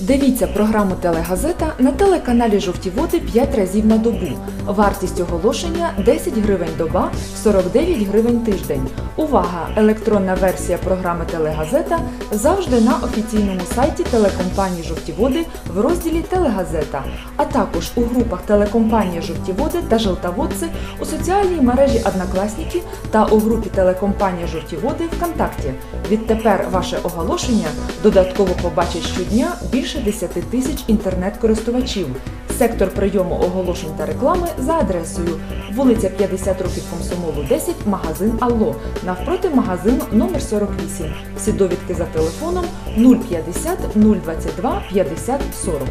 Дивіться програму Телегазета на телеканалі Жовті Води 5 разів на добу. Вартість оголошення 10 гривень доба, 49 гривень тиждень. Увага! Електронна версія програми Телегазета завжди на офіційному сайті телекомпанії Жовті Води в розділі Телегазета, а також у групах телекомпанія Жовті Води та Желтоводці у соціальній мережі Однокласники та у групі телекомпанія Жовті Води ВКонтакті. Відтепер ваше оголошення додатково побачить щодня більше 10 тисяч інтернет-користувачів. Сектор прийому оголошень та реклами за адресою вулиця 50 років Комсомолу 10, магазин Алло, навпроти магазину номер 48. Всі довідки за телефоном 050 022 50 40.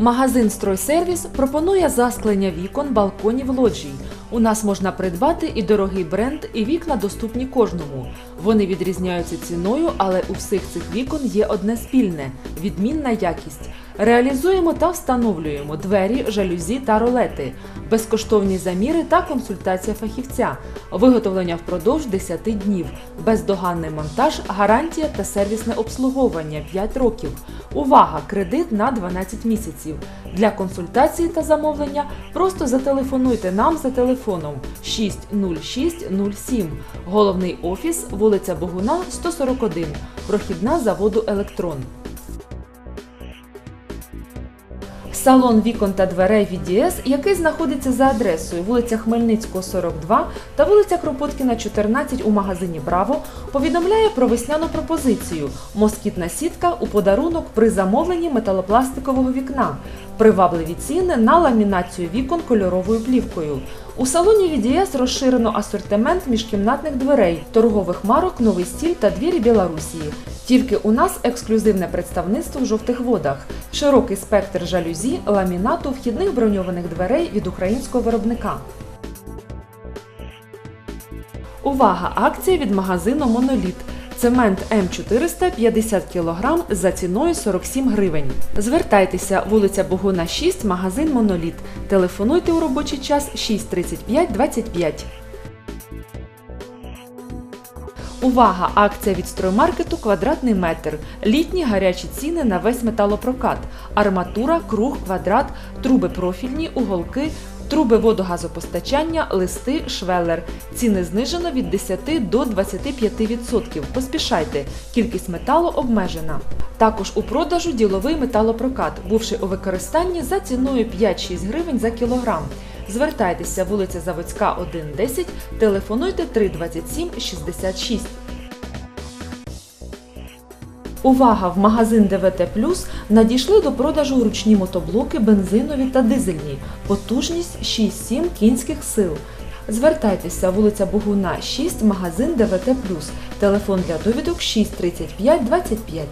Магазин Стройсервіс пропонує засклення вікон, балконів, лоджій. У нас можна придбати і дорогий бренд, і вікна доступні кожному. Вони відрізняються ціною, але у всіх цих вікон є одне спільне відмінна якість. Реалізуємо та встановлюємо двері, жалюзі та ролети, безкоштовні заміри та консультація фахівця, виготовлення впродовж 10 днів, бездоганний монтаж, гарантія та сервісне обслуговування 5 років. Увага! Кредит на 12 місяців. Для консультації та замовлення просто зателефонуйте нам за телефоном 60607. Головний офіс, вулиця Богуна, 141, прохідна заводу Електрон. Салон вікон та дверей VDS, який знаходиться за адресою вулиця Хмельницького, 42 та вулиця Кропоткіна, 14 у магазині Браво, повідомляє про весняну пропозицію москітна сітка у подарунок при замовленні металопластикового вікна. Привабливі ціни на ламінацію вікон кольоровою плівкою. У салоні VDS розширено асортимент міжкімнатних дверей, торгових марок, новий стіль та двірі Білорусії. Тільки у нас ексклюзивне представництво в жовтих водах, широкий спектр жалюзі, ламінату, вхідних броньованих дверей від українського виробника. Увага! Акція від магазину Моноліт. Цемент М400 50 кг за ціною 47 гривень. Звертайтеся, вулиця Богуна 6, магазин Моноліт. Телефонуйте у робочий час 635 25. Увага! Акція від строймаркету квадратний метр. Літні гарячі ціни на весь металопрокат. Арматура, круг, квадрат, труби профільні, уголки, труби водогазопостачання, листи, швелер. Ціни знижено від 10 до 25%. Поспішайте. Кількість металу обмежена. Також у продажу діловий металопрокат, бувши у використанні за ціною 5-6 гривень за кілограм. Звертайтеся вулиця Заводська 110, телефонуйте 327 66. Увага! В магазин ДВТ Плюс надійшли до продажу ручні мотоблоки бензинові та дизельні. Потужність 6-7 кінських сил. Звертайтеся вулиця Богуна 6, магазин ДВТ Плюс. Телефон для довідок 635 25.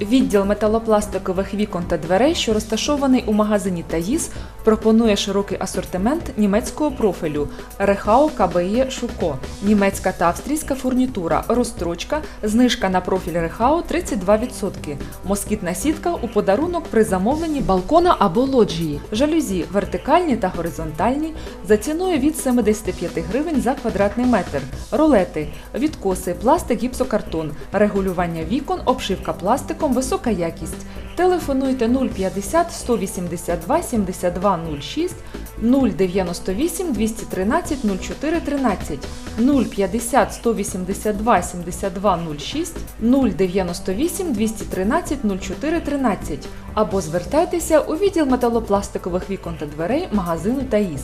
Відділ металопластикових вікон та дверей, що розташований у магазині Таїс, пропонує широкий асортимент німецького профілю Рехау КБЄ Шуко, німецька та австрійська фурнітура, розстрочка, знижка на профіль Рехау 32%, москітна сітка у подарунок при замовленні балкона або лоджії, жалюзі вертикальні та горизонтальні за ціною від 75 гривень за квадратний метр, ролети, відкоси, пластик, гіпсокартон, регулювання вікон, обшивка пластиком, висока якість. Телефонуйте 050 182 72 06 098 213 04 13 050 182 72 06 098 213 04 13 або звертайтеся у відділ металопластикових вікон та дверей магазину Таїс.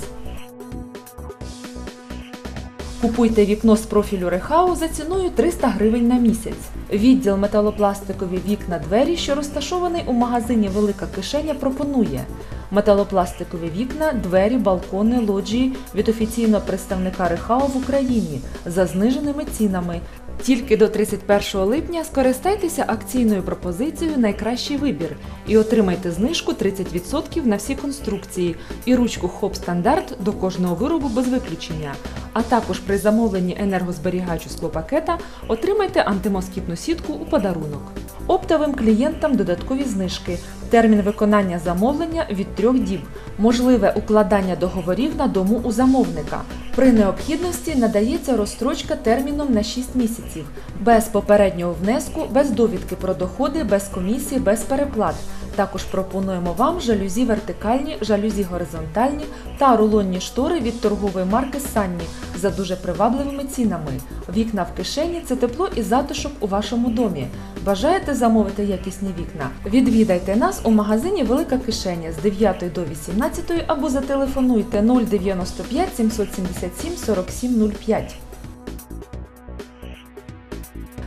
Купуйте вікно з профілю Рехау за ціною 300 гривень на місяць. Відділ металопластикові вікна двері, що розташований у магазині Велика кишеня, пропонує металопластикові вікна, двері, балкони, лоджії від офіційного представника Рехау в Україні за зниженими цінами. Тільки до 31 липня скористайтеся акційною пропозицією Найкращий вибір і отримайте знижку 30% на всі конструкції і ручку ХОП стандарт до кожного виробу без виключення. А також при замовленні енергозберігачу склопакета отримайте антимоскітну сітку у подарунок. Оптовим клієнтам додаткові знижки. Термін виконання замовлення від трьох діб. Можливе укладання договорів на дому у замовника. При необхідності надається розстрочка терміном на 6 місяців, без попереднього внеску, без довідки про доходи, без комісії, без переплат. Також пропонуємо вам жалюзі вертикальні, жалюзі горизонтальні та рулонні штори від торгової марки Санні за дуже привабливими цінами. Вікна в кишені це тепло і затишок у вашому домі. Бажаєте замовити якісні вікна? Відвідайте нас у магазині Велика кишеня з 9 до 18 або зателефонуйте 095 777 4705.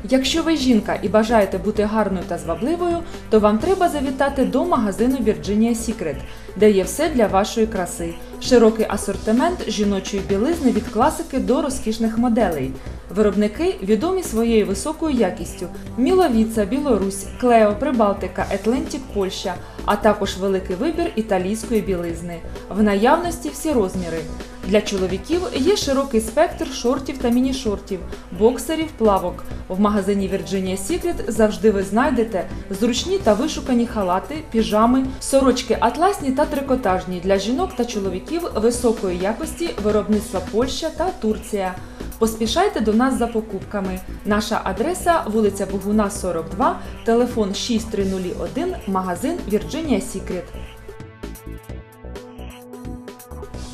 Якщо ви жінка і бажаєте бути гарною та звабливою, то вам треба завітати до магазину Virginia Secret, де є все для вашої краси. Широкий асортимент жіночої білизни від класики до розкішних моделей. Виробники відомі своєю високою якістю: Міловіца, Білорусь, Клео, Прибалтика, Етлентік, Польща, а також великий вибір італійської білизни. В наявності всі розміри. Для чоловіків є широкий спектр шортів та міні-шортів, боксерів, плавок. В магазині Virginia Secret завжди ви знайдете зручні та вишукані халати, піжами, сорочки атласні та трикотажні для жінок та чоловіків високої якості виробництва Польща та Турція. Поспішайте до нас за покупками. Наша адреса вулиця Богуна, 42, телефон 6301, магазин Virginia Secret.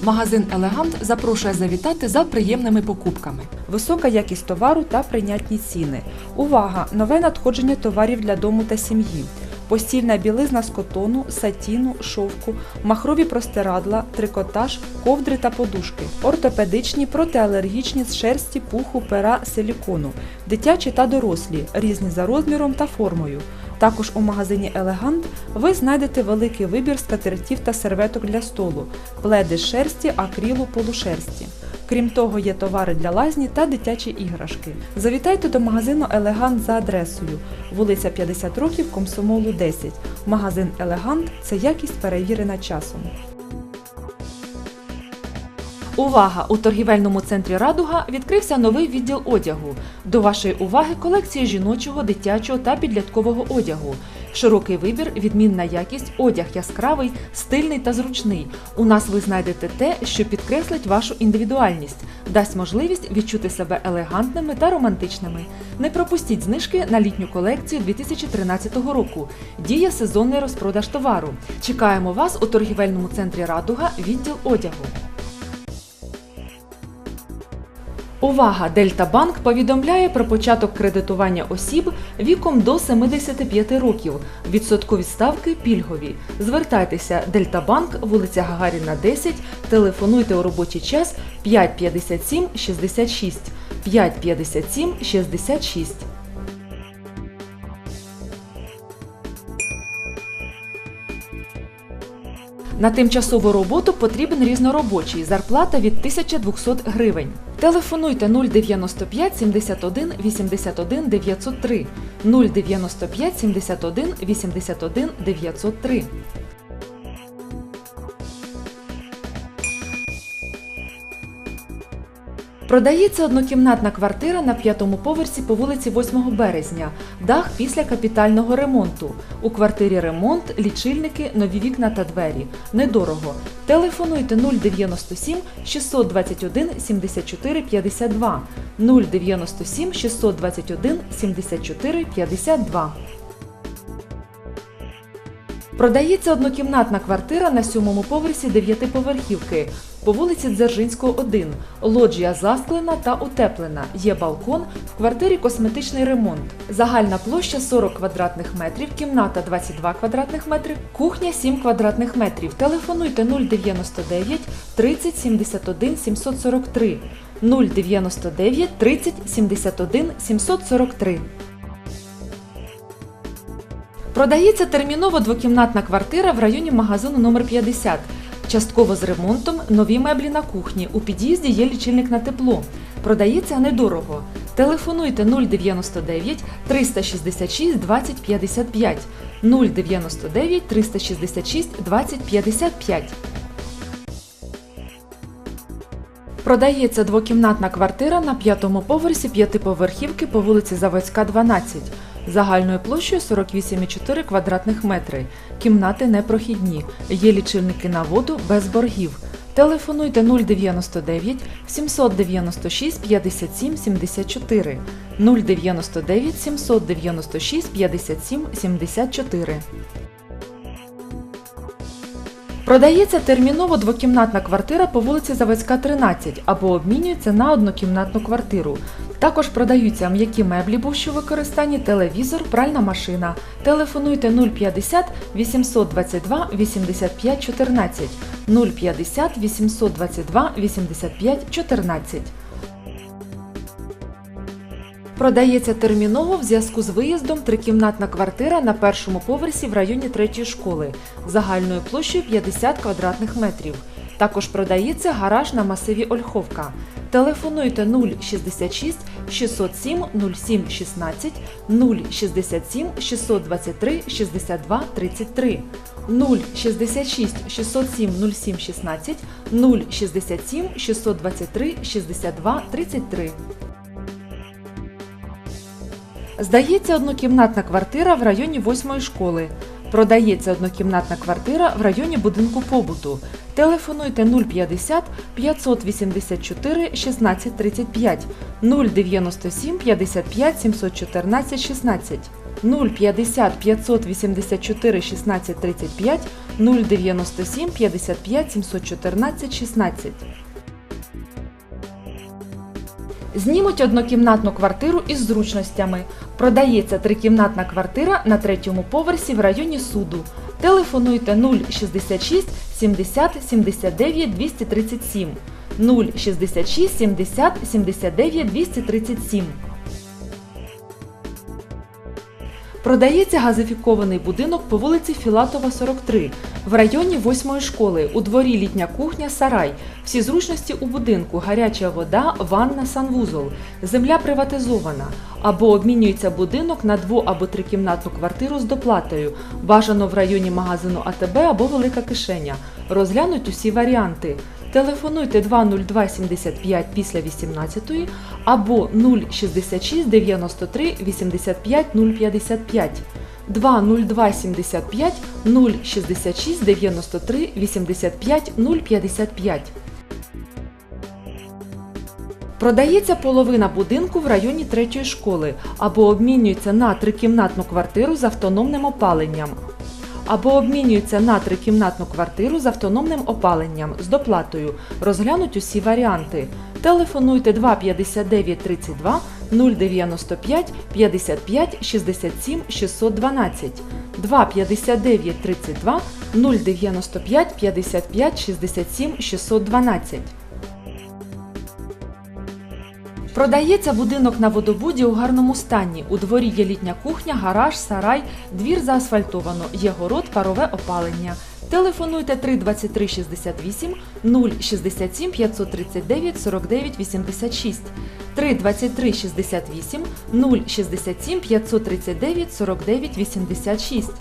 Магазин Елегант запрошує завітати за приємними покупками. Висока якість товару та прийнятні ціни. Увага! Нове надходження товарів для дому та сім'ї. Постільна білизна з котону, сатіну, шовку, махрові простирадла, трикотаж, ковдри та подушки, ортопедичні, протиалергічні з шерсті, пуху, пера, силікону, дитячі та дорослі, різні за розміром та формою. Також у магазині Елегант ви знайдете великий вибір скатертів та серветок для столу, пледи з шерсті, акрілу, полушерсті. Крім того, є товари для лазні та дитячі іграшки. Завітайте до магазину Елегант за адресою вулиця 50 років, Комсомолу 10. Магазин Елегант це якість перевірена часом. Увага! У торгівельному центрі Радуга відкрився новий відділ одягу. До вашої уваги колекція жіночого, дитячого та підліткового одягу. Широкий вибір, відмінна якість, одяг яскравий, стильний та зручний. У нас ви знайдете те, що підкреслить вашу індивідуальність, дасть можливість відчути себе елегантними та романтичними. Не пропустіть знижки на літню колекцію 2013 року. Діє сезонний розпродаж товару. Чекаємо вас у торгівельному центрі Радуга, відділ одягу. Увага! Дельтабанк повідомляє про початок кредитування осіб віком до 75 років. Відсоткові ставки пільгові. Звертайтеся Дельтабанк, вулиця Гагаріна, 10. Телефонуйте у робочий час 557 66 557 66. На тимчасову роботу потрібен різноробочий. Зарплата від 1200 гривень. Телефонуйте 095 71 81 903 095 71 81 903. Продається однокімнатна квартира на п'ятому поверсі по вулиці 8 березня. Дах після капітального ремонту. У квартирі ремонт, лічильники, нові вікна та двері. Недорого. Телефонуйте 097 621 74 52 097 621 74 52. Продається однокімнатна квартира на сьомому поверсі дев'ятиповерхівки по вулиці Дзержинського, 1. Лоджія засклена та утеплена. Є балкон, в квартирі косметичний ремонт. Загальна площа 40 квадратних метрів, кімната 22 квадратних метрів, кухня 7 квадратних метрів. Телефонуйте 099 30 71 743 099 30 71 743. Продається терміново двокімнатна квартира в районі магазину номер 50. Частково з ремонтом, нові меблі на кухні. У під'їзді є лічильник на тепло. Продається недорого. Телефонуйте 099 366 20 55 099 366 20 55. Продається двокімнатна квартира на п'ятому поверсі п'ятиповерхівки по вулиці Заводська, 12, загальною площею 48,4 квадратних метри. Кімнати непрохідні. Є лічильники на воду без боргів. Телефонуйте 099 796 57 74 099 796 57 74. Продається терміново двокімнатна квартира по вулиці Заводська, 13 або обмінюється на однокімнатну квартиру. Також продаються м'які меблі бувші використанні, телевізор, пральна машина. Телефонуйте 050 822 85 14 050 822 85 14. Продається терміново в зв'язку з виїздом трикімнатна квартира на першому поверсі в районі третьої школи загальною площею 50 квадратних метрів. Також продається гараж на масиві Ольховка. Телефонуйте 066 607 07 16 067 623 62 33 066 607 07 16 067 623 62 33 Здається однокімнатна квартира в районі 8 школи. Продається однокімнатна квартира в районі будинку побуту. Телефонуйте 050 584 1635 097 55 714 16 050 584 1635 097 55 714 16 Знімуть однокімнатну квартиру із зручностями. Продається трикімнатна квартира на третьому поверсі в районі суду. Телефонуйте 066 70 79 237 066 70 79 237. Продається газифікований будинок по вулиці Філатова, 43, в районі 8 школи, у дворі літня кухня, сарай. Всі зручності у будинку, гаряча вода, ванна, санвузол. Земля приватизована. Або обмінюється будинок на дво- або трикімнатну квартиру з доплатою. Бажано в районі магазину АТБ або Велика Кишеня. Розглянуть усі варіанти. Телефонуйте 20275 після 18 або 066 93 85 055 20275 066 93 85 055 Продається половина будинку в районі третьої школи або обмінюється на трикімнатну квартиру з автономним опаленням. Або обмінюється на трикімнатну квартиру з автономним опаленням з доплатою. Розглянуть усі варіанти. Телефонуйте 259 32 095 55 67 612 259 32 095 55 67 612 Продається будинок на водобуді у гарному стані. У дворі є літня кухня, гараж, сарай, двір заасфальтовано, є город, парове опалення. Телефонуйте 323 68 067 539 49 86 323 68 067 539 49 86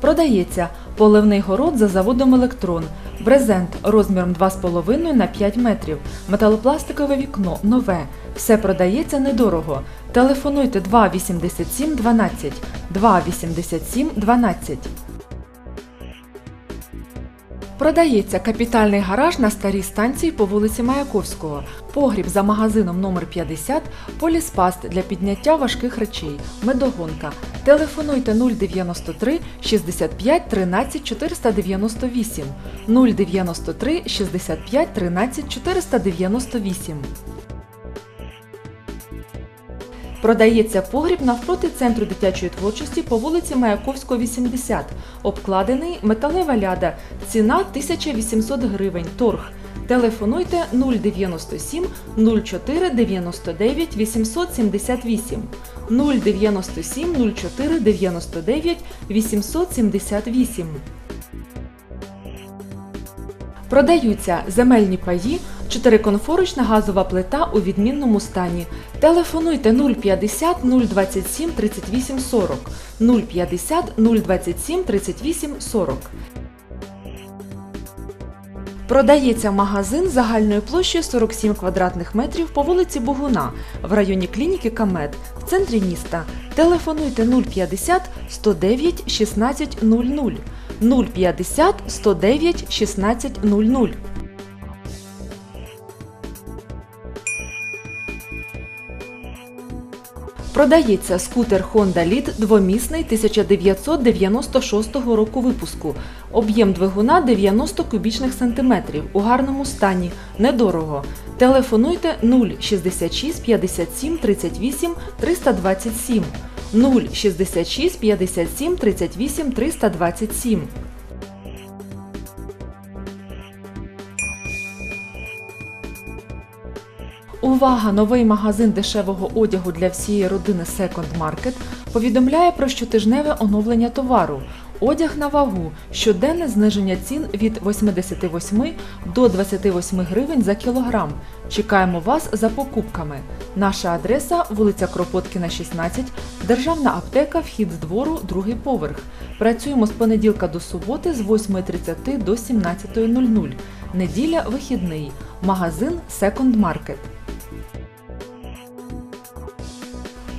Продається поливний город за заводом Електрон. Брезент розміром 2,5 на 5 метрів. Металопластикове вікно нове. Все продається недорого. Телефонуйте 287 12 287 12. Продається капітальний гараж на старій станції по вулиці Маяковського, погріб за магазином номер 50 поліспаст для підняття важких речей, медогонка. Телефонуйте 093 65 13 498 093 65 13 498. Продається погріб навпроти центру дитячої творчості по вулиці Маяковського, 80. Обкладений металева ляда. Ціна 1800 гривень. Торг. Телефонуйте 097 04 99 878 097 04 99 878. Продаються земельні паї Чотириконфорочна газова плита у відмінному стані. Телефонуйте 050 027 38 40 050 027 38 40. Продається магазин загальною площею 47 квадратних метрів по вулиці Бугуна в районі клініки Камет в центрі міста. Телефонуйте 050 109 16 00 050 109 16 00. Продається скутер Honda Lead двомісний 1996 року випуску. Об'єм двигуна 90 кубічних сантиметрів у гарному стані. Недорого. Телефонуйте 066 57 38 327 066 57 38 327. Увага! Новий магазин дешевого одягу для всієї родини Second Market повідомляє про щотижневе оновлення товару. Одяг на вагу, щоденне зниження цін від 88 до 28 гривень за кілограм. Чекаємо вас за покупками. Наша адреса вулиця Кропоткіна, 16, Державна аптека, вхід з двору, другий поверх. Працюємо з понеділка до суботи з 8.30 до 17.00. Неділя вихідний. Магазин Second Market.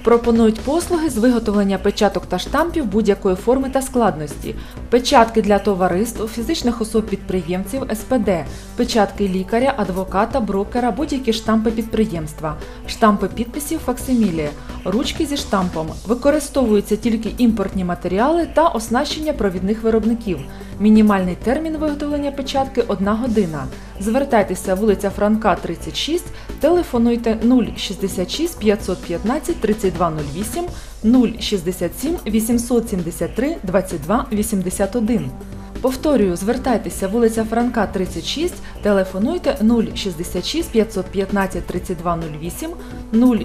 Пропонують послуги з виготовлення печаток та штампів будь-якої форми та складності, печатки для товариств, фізичних особ-підприємців, СПД, печатки лікаря, адвоката, брокера, будь-які штампи підприємства, штампи підписів факсимілі, ручки зі штампом. Використовуються тільки імпортні матеріали та оснащення провідних виробників. Мінімальний термін виготовлення печатки 1 година. Звертайтеся вулиця Франка, 36, телефонуйте 066 515 3208 067 873 22 81. Повторюю, звертайтеся вулиця Франка, 36, телефонуйте 066 515 3208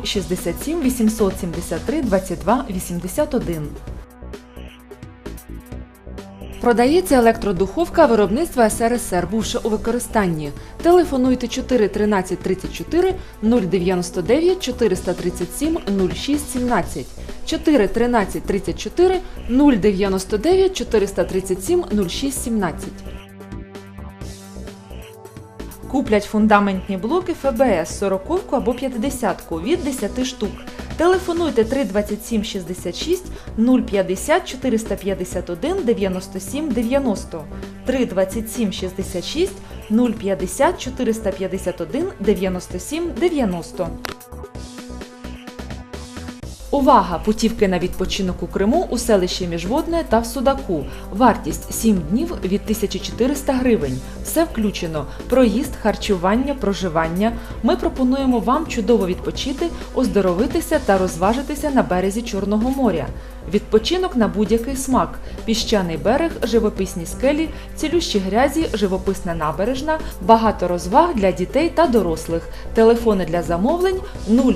067 873 22 81. Продається електродуховка виробництва СРСР, бувши у використанні. Телефонуйте 4 13 34 099 437 06 17 4 13 34 099 437 06 17. Куплять фундаментні блоки ФБС 40 або 50 від 10 штук. Телефонуйте 327 66 050 451 97 90 327 66 050 451 97 90 Увага! Путівки на відпочинок у Криму у селищі Міжводне та в Судаку. Вартість 7 днів від 1400 гривень. Все включено: проїзд, харчування, проживання. Ми пропонуємо вам чудово відпочити, оздоровитися та розважитися на березі Чорного моря. Відпочинок на будь-який смак, піщаний берег, живописні скелі, цілющі грязі, живописна набережна, багато розваг для дітей та дорослих. Телефони для замовлень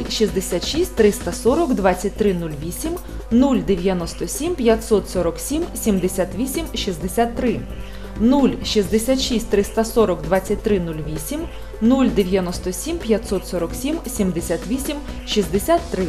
066 340 2308 097 547 78 63 066 340 2308 097 547 78 63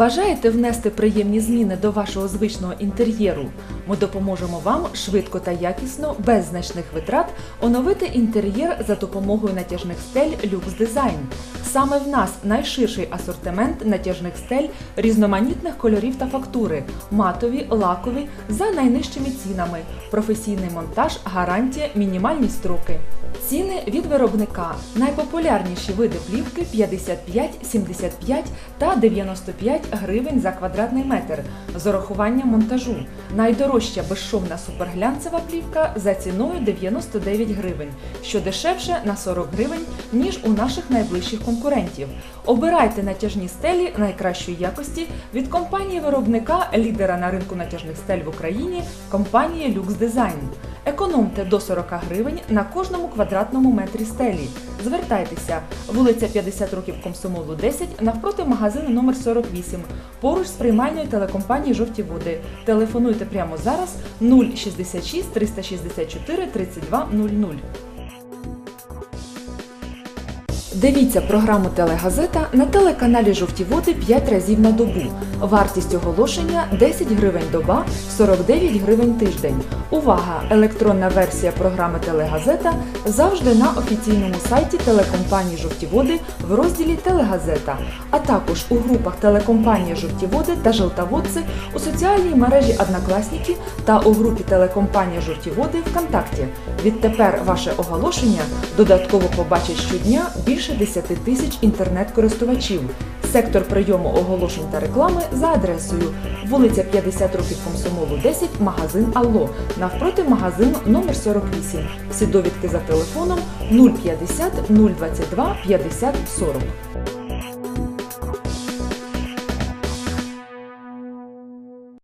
Бажаєте внести приємні зміни до вашого звичного інтер'єру? Ми допоможемо вам швидко та якісно, без значних витрат, оновити інтер'єр за допомогою натяжних стель Lux Design. Саме в нас найширший асортимент натяжних стель різноманітних кольорів та фактури, матові, лакові за найнижчими цінами, професійний монтаж, гарантія, мінімальні строки. Ціни від виробника. Найпопулярніші види плівки 55, 75 та 95 гривень за квадратний метр з урахуванням монтажу. Найдорожча безшовна суперглянцева плівка за ціною 99 гривень, що дешевше на 40 гривень, ніж у наших найближчих конкурентів. Обирайте натяжні стелі найкращої якості від компанії виробника, лідера на ринку натяжних стель в Україні, компанії Lux Design. Економте до 40 гривень на кожному квадратному метрі стелі. Звертайтеся, вулиця 50 років Комсомолу 10, навпроти магазину номер 48, поруч з приймальною телекомпанії Жовті води. Телефонуйте прямо зараз 066 364 32 00. Дивіться програму Телегазета на телеканалі Жовті Води 5 разів на добу. Вартість оголошення 10 гривень доба, 49 гривень тиждень. Увага! Електронна версія програми Телегазета завжди на офіційному сайті телекомпанії Жовті Води в розділі Телегазета, а також у групах телекомпанії Жовті Води та Желтоводці у соціальній мережі Однокласники та у групі телекомпанії Жовті Води ВКонтакті. Відтепер ваше оголошення додатково побачать щодня більше 10 тисяч інтернет-користувачів. Сектор прийому оголошень та реклами за адресою вулиця 50 років Комсомолу 10, магазин Алло, навпроти магазину номер 48. Всі довідки за телефоном 050 022 50 40.